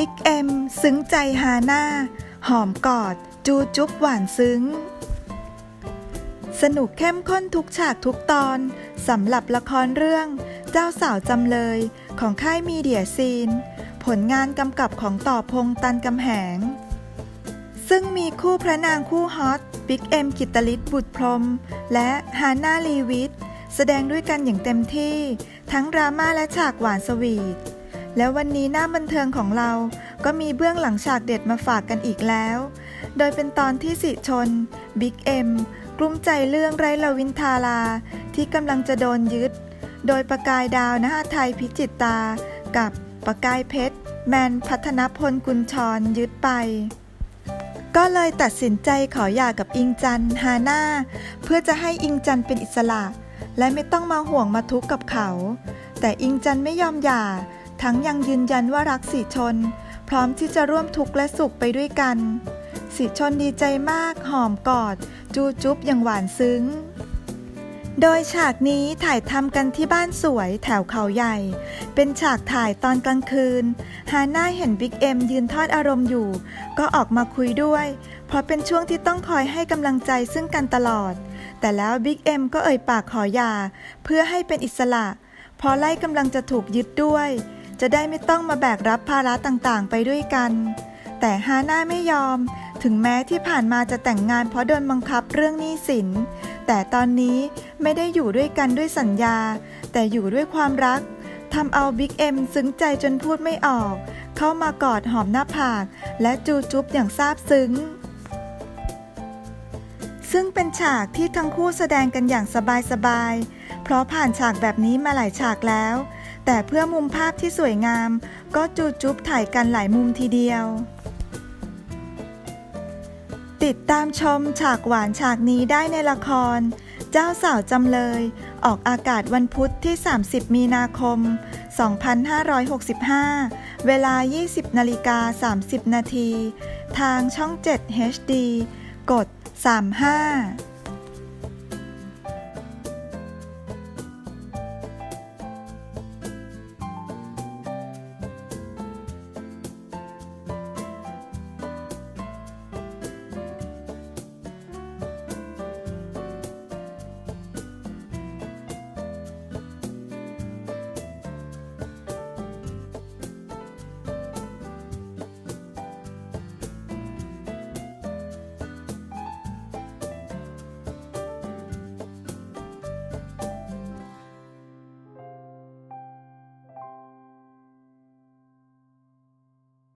บิ๊กเอ็มซึ้งใจฮาน่า หอมกอด จูจุ๊บหวานซึ้ง สนุกเข้มข้นทุกฉากทุกตอนสำหรับละครเรื่อง เจ้าสาวจำเลยของค่ายมีเดียซีน ผลงานกำกับของต่อพงตันกำแหง ซึ่งมีคู่พระนางคู่ฮอตบิ๊กเอ็มกิตลิศบุตรพรม และฮาน่าลีวิทแสดงด้วยกันอย่างเต็มที่ ทั้งดราม่าและฉากหวานสวีท แล้ววันนี้หน้าบันเทิงของเราก็มีเบื้องหลังฉากเด็ดมาฝากกันอีกแล้ว โดยเป็นตอนที่สิชน บิ๊กเอ็มกลุ้มใจเรื่องไรลวินทารา ที่กำลังจะโดนยึด โดยประกายดาวนะฮะไทยพิจิตตา กับประกายเพชร แมนพัฒนพลกุลชรยึดไป ก็เลยตัดสินใจขอหย่ากับอิงจันฮาน่าเพื่อจะให้อิงจันเป็นอิสระ และไม่ต้องมาห่วงมาทุกข์กับเขา แต่อิงจันไม่ยอมหย่า ทั้งยังยืนยันว่ารักสีชน พร้อมที่จะร่วมทุกข์และสุขไปด้วยกันสีชนดีใจมากหอมกอด จูจุ๊บอย่างหวานซึ้ง โดยฉากนี้ถ่ายทำกันที่บ้านสวยแถวเขาใหญ่ เป็นฉากถ่ายตอนกลางคืน ฮาน่าเห็นบิ๊กเอ็มยืนทอดอารมณ์อยู่ ก็ออกมาคุยด้วย เพราะเป็นช่วงที่ต้องคอยให้กำลังใจซึ่งกันตลอด แต่แล้วบิ๊กเอ็มก็เอ่ยปากขอหย่า เพื่อให้เป็นอิสระ เพราะไล่กำลังจะถูกยึดด้วย จะได้ไม่ต้องมาแบกรับภาระต่างๆ ไปด้วยกัน แต่ฮาน่าไม่ยอม ถึงแม้ที่ผ่านมาจะแต่งงานเพราะโดนบังคับเรื่องหนี้สิน แต่ตอนนี้ไม่ได้อยู่ด้วยกันด้วยสัญญา แต่อยู่ด้วยความรักทำเอาบิ๊กเอ็มซึ้งใจจนพูดไม่ออก เข้ามากอดหอมหน้าผาก และจูจุ๊บอย่างซาบซึ้ง ซึ่งเป็นฉากที่ทั้งคู่แสดงกันอย่างสบายๆ เพราะผ่านฉากแบบนี้มาหลายฉากแล้ว แต่เพื่อมุมภาพที่สวยงาม ก็จูจุ๊บถ่ายกันหลายมุมทีเดียว ติดตามชมฉากหวานฉากนี้ได้ในละคร เจ้าสาวจำเลย ออกอากาศวันพุธที่ 30 มีนาคม 2565 เวลา 20นาฬิกา30 นาที ทางช่อง 7 HD กด 35